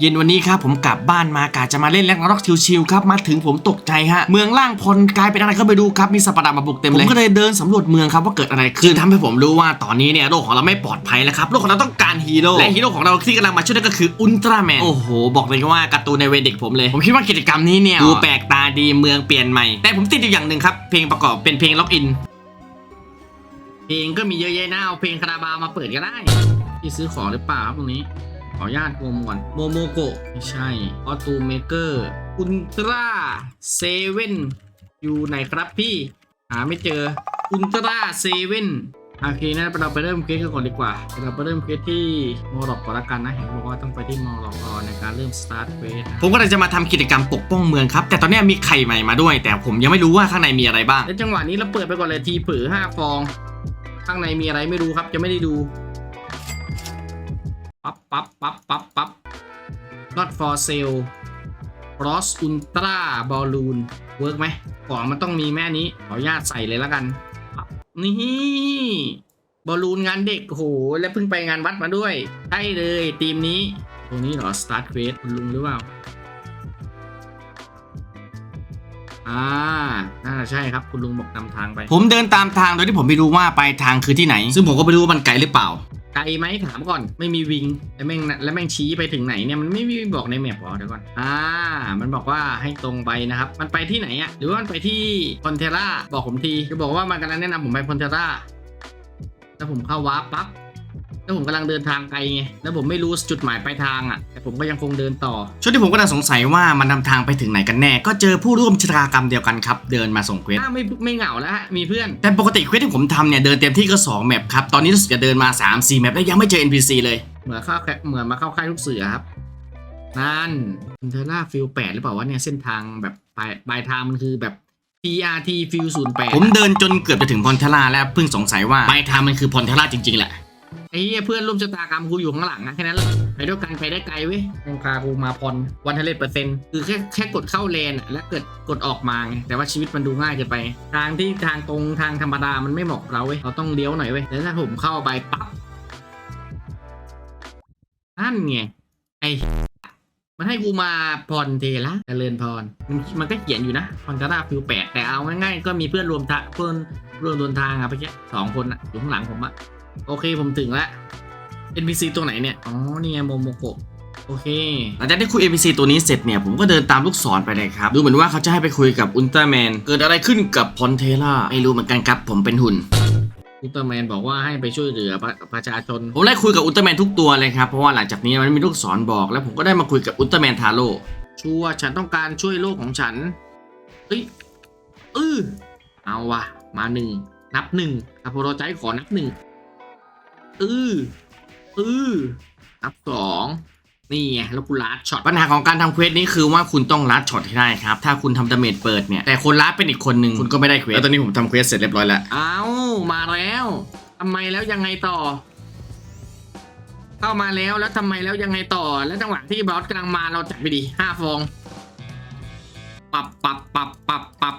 เย็นวันนี้ครับผมกลับบ้านมากะจะมาเล่นแล็กนาร็อกชิวๆครับมาถึงผมตกใจฮะเมืองล่างพลกลายเป็นอะไรก็ไปดูครับมีสัตว์ประหลาดมาบุกเต็มเลยผมก็เลยเดินสำรวจเมืองครับว่าเกิดอะไรขึ้นทำให้ผมรู้ว่าตอนนี้เนี่ยโลกของเราไม่ปลอดภัยแล้วครับโลกของเราต้องการฮีโร่และฮีโร่ของเราที่กำลังมาช่วยนั่นก็คืออุลตร้าแมนโอ้โหบอกเลยว่าการ์ตูนในเวยเด็กผมเลย ผมคิดว่ากิจกรรมนี้เนี่ยดูแปลกตาดีเมืองเปลี่ยนใหม่แต่ผมติดอยู่อย่างหนึ่งครับเพลงประกอบเป็นเพลงล็อกอินเพลงก็มีเยอะแยะนะเอาเพลงคาราบาวมาเปิดก็ได้ที่ซื้อของหรือเปล่าครับตรงนี้ ขออนุญาตงมก่อน โมโมโกะไม่ใช่ออตูเมเกอร์อุลตราเซเว่นอยู่ไหนครับพี่ หาไม่เจออุลตราเซเว่นโอเคนะเราไปเริ่มเควสกันก่อนดีกว่า เราไปเริ่มเควสที่มอลล็อกก่อนละกันนะ เห็นบอกว่าต้องไปที่มอลล็อกก่อนในการเริ่มสตาร์ทเควสผมก็เลยจะมาทำกิจกรรมปกป้องเมืองครับ แต่ตอนนี้มีไข่ใหม่มาด้วย แต่ผมยังไม่รู้ว่าข้างในมีอะไรบ้าง ในจังหวะนี้เราเปิดไปก่อนเลยทีเผือห้าฟอง ข้างในมีอะไรไม่รู้ครับ จะไม่ได้ดู ปั๊บปั๊บปั๊บปั๊บปั๊บ not for sale cross ultra balloon เวิร์กไหมของมันต้องมีแม่นี้ ขออนุญาตใส่เลยแล้วกัน นี่บอลลูนงานเด็กโอ้โหแล้วเพิ่งไปงานวัดมาด้วย ใช่เลยทีมนี้ ตรงนี้เหรอ start quest คุณลุงหรือเปล่า อ่า น่าจะใช่ครับ คุณลุงบอกนำทางไป ผมเดินตามทางโดยที่ผมไม่รู้ว่าปลายทางคือที่ไหน ซึ่งผมก็ไม่รู้ว่ามันไกลหรือเปล่า ไกลไหมถามก่อนไม่มีวิงแล้วแม่งแล้วแม่งชี้ไปถึงไหนเนี่ยมันไม่มีบอกในแมปหรอเดี๋ยวก่อนอ่า มันบอกว่าให้ตรงไปนะครับ มันไปที่ไหนอะหรือว่ามันไปที่พอนเทล่าบอกผมทีจะบอกว่ามันกำลังแนะนำผมไปพอนเทล่าแล้วผมเข้าวาร์ปปั๊บ แล้วผมกำลังเดินทางไกลไง แล้วผมไม่รู้จุดหมายปลายทางอะ แต่ผมก็ยังคงเดินต่อ ช่วงที่ผมกำลังสงสัยว่ามันนำทางไปถึงไหนกันแน่ ก็เจอผู้ร่วมชะตากรรมเดียวกันครับ เดินมาส่งเควสไม่ไม่เหงาแล้วฮะ มีเพื่อน แต่ปกติเควสที่ผมทำเนี่ยเดินเต็มที่ก็2แมปครับ ตอนนี้รู้สึกจะเดินมา 3 4แมปแล้วยังไม่เจอ NPC เลย เหมือนเข้าเหมือนมาเข้าค่ายลูกเสือครับ นั่นเทอร่าฟิลแปดหรือเปล่าวะเนี่ยเส้นทางแบบปลายปลายทางมันคือแบบ PRT ฟิลศูนย์แปดผมเดินจนเกือบจะถึงพอนเทล่าแล้วเพิ่งสงสัยว่าปลายทางมันคือพอนเทล่าจริงๆแหละไอ้เหี้ยเพื่อนร่วมชะตากรรมกูอยู่ข้างหลังอะแค่นั้นแหละไปด้วยกันไปได้ไกลเว้ยมึงพากูมาพรวันทะเลเปอร์เซ็นต์คือแค่แค่กดเข้าเลนอะแล้วเกิดกดออกมาไงแต่ว่าชีวิตมันดูง่ายเกินไป ทางที่ทางตรงทางธรรมดามันไม่เหมาะกับเราเว้ยเราต้องเลี้ยวหน่อยเว้ยแล้วถ้าผมเข้าไปปั๊บนั่นไงไอมันให้กูมาพรเทละเจริญพรมันมันก็เขียนอยู่นะพรกระดาฟิวแปดแต่เอาง่ายๆ ก็มีเพื่อนรวมทางเพื่อนร่วมเดินทางอะเมื่อกี้สองคนอะอยู่ข้างหลังผมอะ โอเคผมถึงแล้ว NPC ตัวไหนเนี่ย อ๋อ นี่ไงโมโมโกะโอเค หลังจากที่คุย NPC ตัวนี้เสร็จเนี่ย ผมก็เดินตามลูกศรไปเลยครับ ดูเหมือนว่าเขาจะให้ไปคุยกับอุลตร้าแมน เกิดอะไรขึ้นกับพอนเทล่า ไม่รู้เหมือนกันครับ ผมเป็นหุ่น อุลตร้าแมนบอกว่าให้ไปช่วยเหลือประประชาชน ผมได้คุยกับอุลตร้าแมนทุกตัวเลยครับ เพราะว่าหลังจากนี้มันมีลูกศรบอก แล้วผมก็ได้มาคุยกับอุลตร้าแมนทาโร่ชัวร์ฉันต้องการช่วยโลกของฉัน เฮ้ยเออเอาวะมาหนึ่งนับหนึ่งอโปโรใจขอนับหนึ่ง อืออือนับสองนี่ไงแล้วกูลัดช็อตปัญหาของการทำเควสนี้คือว่าคุณต้องลัดช็อตให้ได้ครับ ถ้าคุณทำดาเมจเปิดเนี่ย แต่คนลัดเป็นอีกคนหนึ่งคุณก็ไม่ได้เควสแล้วตอนนี้ผมทำเควสเสร็จเรียบร้อยแล้วอ้าวมาแล้วทำไมแล้วยังไงต่อ เข้ามาแล้วแล้วทำไมแล้วยังไงต่อ แล้วจังหวะที่บอสกำลังมาเราจัดไปดีห้าฟอง ปับปับปับปับปับ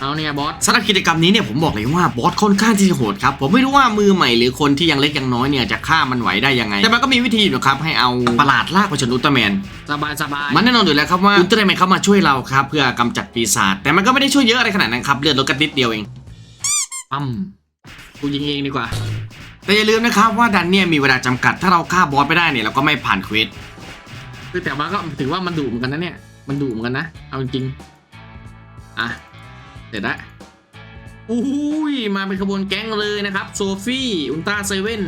เอาเนี่ยบอสสำหรับกิจกรรมนี้เนี่ยผมบอกเลยว่าบอสค่อนข้างที่จะโหดครับผมไม่รู้ว่ามือใหม่หรือคนที่ยังเล็กยังน้อยเนี่ยจะฆ่ามันไหวได้ยังไง แต่มันก็มีวิธีอยู่ครับให้เอาประหลาดลากไปชนอุลตร้าแมนสบายสบายมันแน่นอนอยู่แล้วครับว่าอุลตร้าแมนเข้ามาช่วยเราครับเพื่อกำจัดปีศาจแต่มันก็ไม่ได้ช่วยเยอะอะไรขนาดนั้นครับเลือดลดกันนิดเดียวเองปั๊มกูยิงเองดีกว่า แต่อย่าลืมนะครับว่าดันเนี่ยมีเวลาจำกัดถ้าเราฆ่าบอสไม่ได้เนี่ยเราก็ไม่ผ่านเควสคือแต่ว่าก็ถือว่ามันดุเหมือนกันนะเนี่ยมันดุเหมือนกันนะเอาจริงๆอะ เสร็จแล้วอุ้ยมาเป็นขบวนแก๊งเลยนะครับโซฟี่อุลตร้าเซเว่น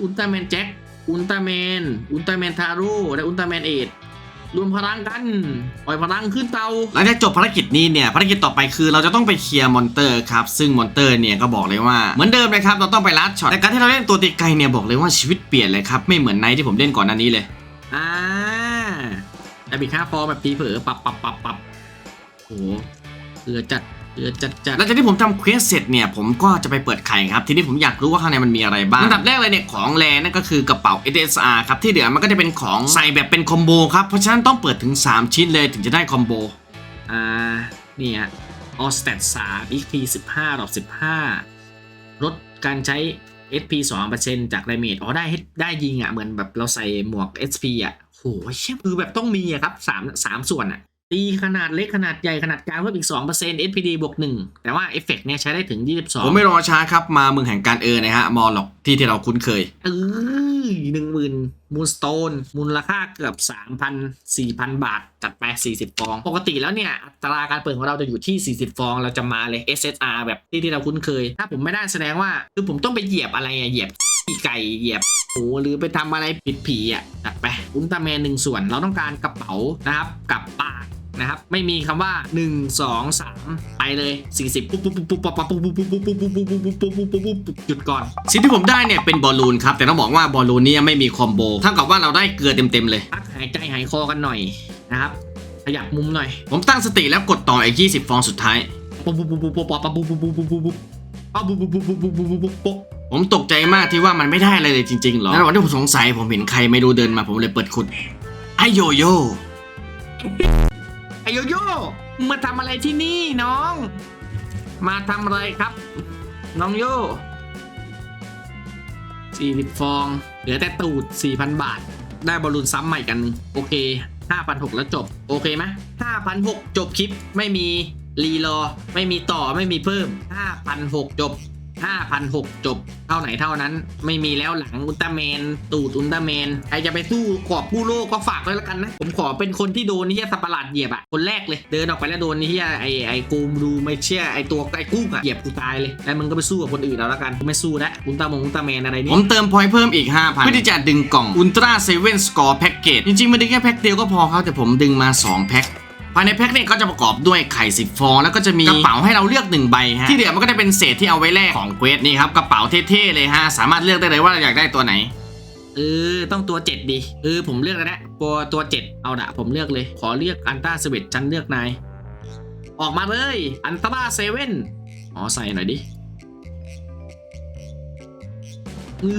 อุลตร้าแมนแจ็คอุลตร้าแมนอุลตร้าแมนทาโร่และอุลตร้าแมนเอดรวมพลังกันปล่อยพลังขึ้นเตาหลังจากจบภารกิจนี้เนี่ยภารกิจต่อไปคือเราจะต้องไปเคลียร์มอนเตอร์ครับ ซึ่งมอนเตอร์เนี่ยก็บอกเลยว่าเหมือนเดิมเลยครับเราต้องไปลัดช็อตแต่การที่เราเล่นตัวตีไกลเนี่ยบอกเลยว่าชีวิตเปลี่ยนเลยครับไม่เหมือนในที่ผมเล่นก่อนหน้านี้เลยอ่าแต่บีค่าฟอร์แบบตีเผลอปับปับปับปับโอ้โหเกลือจัดเดือดจัดจัดหลังจากที่ผมทำเควสเสร็จเนี่ยผมก็จะไปเปิดไข่ครับทีนี้ผมอยากรู้ว่าข้างในมันมีอะไรบ้างอันดับแรกเลยเนี่ยของแรนั่นก็คือกระเป๋า SSR ครับที่เหลือมันก็จะเป็นของใส่แบบเป็นคอมโบครับเพราะฉะนั้นต้องเปิดถึง 3 ชิ้นเลยถึงจะได้คอมโบอ่านี่ฮะออสแตท3 XP 15ดอก15ลดการใช้ SP 2%จาก damage อ๋อได้ได้ยิงอะเหมือนแบบเราใส่หมวก SP อะโหเชี่ยคือแบบต้องมีอะครับสามสามส่วนอะ ตีขนาดเล็กขนาดใหญ่ขนาดกลางเพิ่มอีก 2% SPD บวก 1 แต่ว่าเอฟเฟกต์เนี่ยใช้ได้ถึง 22 ผมไม่รอช้าครับ มาเมืองแห่งการเออนะฮะ มอลล็อกที่ที่เราคุ้นเคย เออหนึ่งหมื่นมูลสโตน มูลค่าเกือบ 3,000 4,000 บาท จัดไป 40 ฟอง ปกติแล้วเนี่ย อัตราการเปิดของเราจะอยู่ที่ 40 ฟอง เราจะมาเลย SSR แบบที่ที่เราคุ้นเคย ถ้าผมไม่ได้แสดงว่า คือผมต้องไปเหยียบอะไรอะเหยียบขี้ไก่เหยียบหมูหรือไปทำอะไรผิดผีอะจัดไปอุลตร้าแมนหนึ่งส่วน เราต้องการกระเป๋านะครับกับปาก นะครับ ไม่มีคำว่า 1 2 3 ไปเลย 40ปุ๊บปุ๊บปุ๊บปุ๊บปุ๊บปุ๊บปุ๊บปุ๊บปุ๊บปุ๊บปุ๊บปุ๊บปุ๊บปุ๊บปุ๊บปุ๊บหยุดก่อนสิ่งที่ผมได้เนี่ยเป็นบอลลูนครับ แต่ต้องบอกว่าบอลลูนนี้ไม่มีคอมโบเท่ากับว่าเราได้เกลือเต็มๆเลยพักหายใจหายคอกันหน่อยนะครับขยับมุมหน่อย ผมตั้งสติแล้วกดต่ออีก20 ฟองสุดท้ายปุ๊บปุ๊บปุ๊บปุ๊บปุ๊บปุ๊บปุ๊บปุ๊บปุ๊บปุ๊บปุ๊บอ้าวปุ๊บปุ๊บปุ๊บปุ๊บปุ๊บปุ๊บปุ๊บปุ๊บผมตกใจมากที่ว่ามันไม่ได้อะไรเลยจริงๆหรอแล้ววันที่ผมสงสัยผมเห็นใครไม่รู้เดินมาผมเลยเปิดขุดไอโยโย่ โยโย่มาทำอะไรที่นี่น้อง มาทำอะไรครับ น้องโย่สี่สิบฟอง เหลือแต่ตูดสี่พันบาท ได้บอลลูนซ้ำใหม่กัน โอเคห้าพันหกแล้วจบ โอเคไหมห้าพันหกจบคลิปไม่มีรีรอ ไม่มีต่อไม่มีเพิ่มห้าพันหกจบ ห้าพันหกจบเท่าไหนเท่านั้น ไม่มีแล้วหลังอุลตร้าแมน ตูดอุลตร้าแมนใครจะไปสู้ขอบผู้โลกก็ฝากไว้แล้วกันนะ ผมขอเป็นคนที่โดนนี่เฮียสัตว์ประหลาดเหยียบอะคนแรกเลย เดินออกไปแล้วโดนนี่เฮียไอไอกูดูไม่เชื่อไอตัวไอกุ้งอะเหยียบกูตายเลยแล้วมึงก็ไปสู้กับคนอื่นเอาแล้วกันกูไม่สู้แล้วอุลตร้ามงอุลตร้าแมนอะไรนี่ผมเติมพอยเพิ่มอีก5,000เพื่อที่จะดึงกล่องอุลตร้าเซเว่นสกอร์แพ็กเกจจริงๆมันดึงแค่แพ็กเดียวก็พอครับแต่ผมดึงมา2แพ็ค ภายในแพ็คเนี่ยก็จะประกอบด้วยไข่สิบฟอง แล้วก็จะมีกระเป๋าให้เราเลือกหนึ่งใบฮะที่เหลือมันก็จะเป็นเศษที่เอาไว้แลกของเควสนี่ครับกระเป๋าเท่ๆเลยฮะสามารถเลือกได้เลยว่าเราอยากได้ตัวไหนเออต้องตัวเจ็ดดิเออผมเลือกแล้วนะตัวตัวเจ็ดเอาละผมเลือกเลย ขอเลือกอันต้าเซเว่นฉันเลือกนายออกมาเลยอันต้าเซเว่นอ๋อใส่หน่อยดิ อื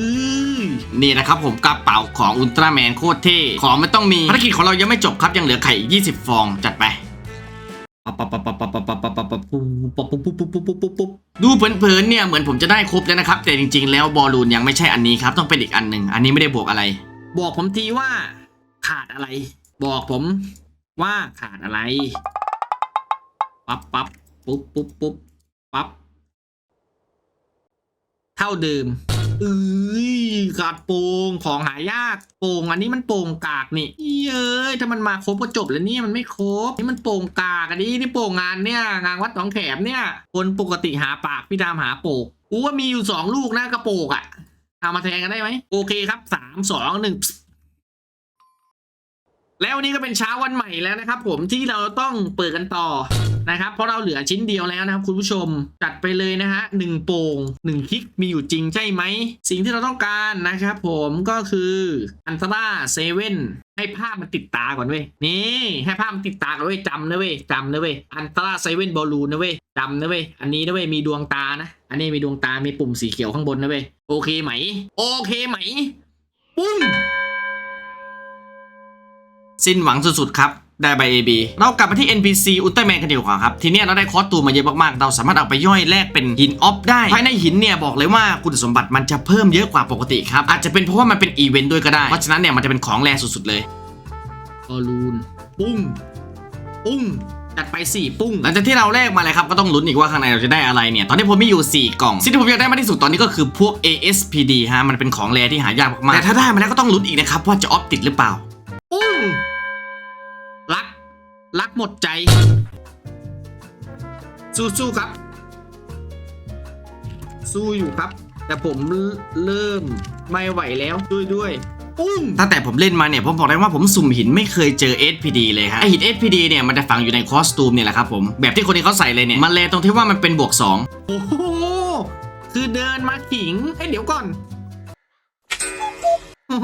อนี่นะครับผมกระเป๋าของอุลตร้าแมนโคตรเท่ของไม่ต้องมีภารกิจของเรายังไม่จบครับยังเหลือไข่อีก20 ฟองจัดไปดูเผินๆเนี่ยเหมือนผมจะได้ครบแล้วนะครับ แต่จริงๆ แล้วบอลลูนยังไม่ใช่อันนี้ครับต้องเป็นอีกอันหนึ่งอันนี้ไม่ได้บวกอะไร บอกผมทีว่า ขาดอะไร บอกผมว่าขาดอะไรปั๊บปั๊บปุ๊บปุ๊บปุ๊บปั๊บเท่าเดิม เอ้ยกาดโป่งของหายากโป่งอันนี้มันโป่งกากนี่เย้ยถ้ามันมาครบก็จบแล้วนี่มันไม่ครบนี่มันโป่งกากอันนี้นี่โป่งงานเนี่ยงานวัดหนองแขมเนี่ย คนปกติหาปากพี่ดามหาโป่งกูว่ามีอยู่สองลูกนะกระโปงอะเอามาแทนกันได้ไหมโอเคครับสามสองหนึ่ง แล้ววันนี้ก็เป็นเช้าวันใหม่แล้วนะครับ ผมที่เราต้องเปิดกันต่อนะครับเพราะเราเหลือชิ้นเดียวแล้วนะครับคุณผู้ชมจัดไปเลยนะฮะหนึ่งโป่งหนึ่งคลิกมีอยู่จริงใช่ไหม สิ่งที่เราต้องการนะครับผมก็คืออันตราเซเว่นให้ภาพมันติดตาก่อนเว้ยนี่ให้ภาพมันติดตาก่อนเว้ยจำนะเว้ยจำนะเว้ยอันตราเซเว่นบอลลูนนะเว้ยจำนะเว้ยอันนี้นะเว้ยมีดวงตานะ อันนี้มีดวงตามีปุ่มสีเขียวข้างบนนะเว้ยโอเคไหม โอเคไหมปุ้ง สิ้นหวังสุดๆครับได้ใบ AB เรากลับมาที่ NPC อุลตร้าแมนกันดีกว่าครับ ทีเนี้ยเราได้คอสตูมมาเยอะมากๆ เราสามารถเอาไปย่อยแลกเป็นหินออฟได้ ภายในหินเนี่ยบอกเลยว่าคุณสมบัติมันจะเพิ่มเยอะกว่าปกติครับ อาจจะเป็นเพราะว่ามันเป็นอีเวนต์ด้วยก็ได้ เพราะฉะนั้นเนี่ยมันจะเป็นของแรสุดๆเลยบอลลูน ปุ้ง ปุ้งจัดไป 4 ปุ้ง หลังจากที่เราแลกมาเลยครับ ก็ต้องลุ้นอีกว่าข้างในเราจะได้อะไรเนี่ย ตอนนี้ผมมีอยู่ 4 กล่อง สิ่งที่ผมอยากได้มากที่สุดตอนนี้ก็คือพวก ASPD ฮะมันเป็นของแรที่หายากมากๆแต่ถ้าได้มาแล้วก็ต้องลุ้นอีกนะครับว่าจะออฟติดหรือเปล่า ปุ้งรัก รักหมดใจ สู้ๆครับ สู้อยู่ครับ แต่ผมเริ่มไม่ไหวแล้วด้วยด้วยปุ้งตั้งแต่ผมเล่นมาเนี่ยผมบอกได้ว่าผมสุ่มหินไม่เคยเจอ SPD เลยฮะไอหิน SPD เนี่ยมันจะฝังอยู่ในคอสตูมเนี่ยแหละครับผม แบบที่คนนี้เขาใส่เลยเนี่ย มันเลยตรงที่ว่ามันเป็นบวก 2 โอ้โห คือเดินมาขิงเอ้ยเดี๋ยวก่อนโอ้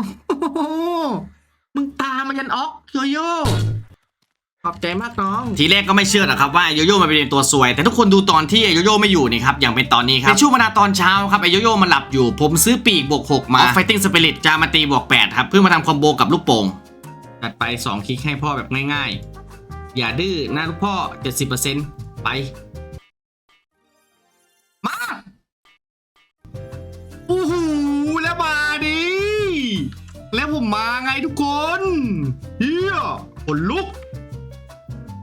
โหมึงตามมันยันออกโยโย่ ขอบใจมากน้อง ทีแรกก็ไม่เชื่อหรอกครับว่าโยโย่มันเป็นตัวซวย แต่ทุกคนดูตอนที่โยโย่ไม่อยู่นี่ครับอย่างเป็นตอนนี้ครับในช่วงเวลาตอนเช้าครับไอโยโย่มันหลับอยู่ ผมซื้อปีกบวก6มาไฟติ้งสปิริตจะมาตีบวก8ครับเพื่อมาทำคอมโบกับลูกโป่งจัดไป 2 คลิกให้พ่อแบบง่ายๆ อย่าดื้อนะลูกพ่อ 70%ไปมาโอ้โหแล้วผมมาไงทุกคนเฮียขนลุก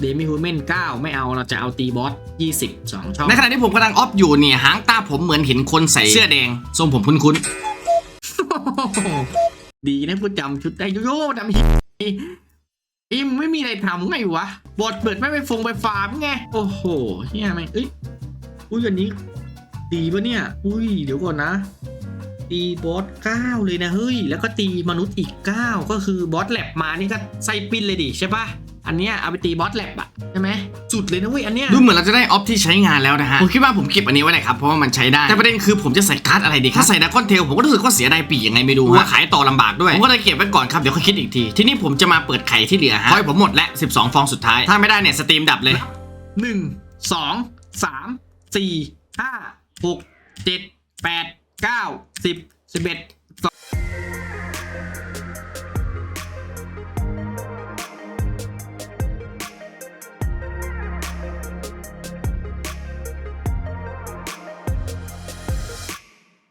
เดมิฮูแมน9 ไม่เอาเราจะเอาตีบอส 20 2 ช่องในขณะที่ผมกำลังออฟอยู่เนี่ยหางตาผมเหมือนเห็นคนใส่เสื้อแดงทรงผมคุ้นดีนะพูดจำชุดได้โยโย่ดำฮิอิมไม่มีอะไรทำไงวะ บอดเปิดไม่ไปฟงไปฟาร์มไง โอ้โหเฮียแม่งเอ้ยอุ้ยอันนี้ดีปะเนี่ย อุ้ย เดี๋ยวก่อนนะ ตีบอส9เลยนะเฮ้ย แล้วก็ตีมนุษย์อีก9ก็คือบอสแลบมานี่ก็ไส้ปิ้นเลยดิใช่ปะ อันเนี้ยเอาไปตีบอสแลบอะใช่ไหมสุดเลยนะเว้ยอันเนี้ยๆดูเหมือนเราจะได้ออฟที่ใช้งานแล้วนะฮะ ผมคิดว่าผมเก็บอันนี้ไว้เลยครับเพราะว่ามันใช้ได้ แต่ประเด็นคือผมจะใส่การ์ดอะไรดีครับถ้าใส่ดากอนเทลผมก็รู้สึกว่าเสียดายปีกยังไงไม่รู้ว่าขายต่อลำบากด้วย ผมก็เลยเก็บไว้ก่อนครับเดี๋ยวค่อยคิดอีกที ทีนี้ผมจะมาเปิดไข่ที่เหลือฮะพอยผมหมดและ12 ฟองสุดท้าย ถ้าไม่ได้เนี่ยสตรีมดับเลยหนึ่งสองสามสี่ห้าหกเจ็ดแปดเก้าสิบสิบเอ็ดสอง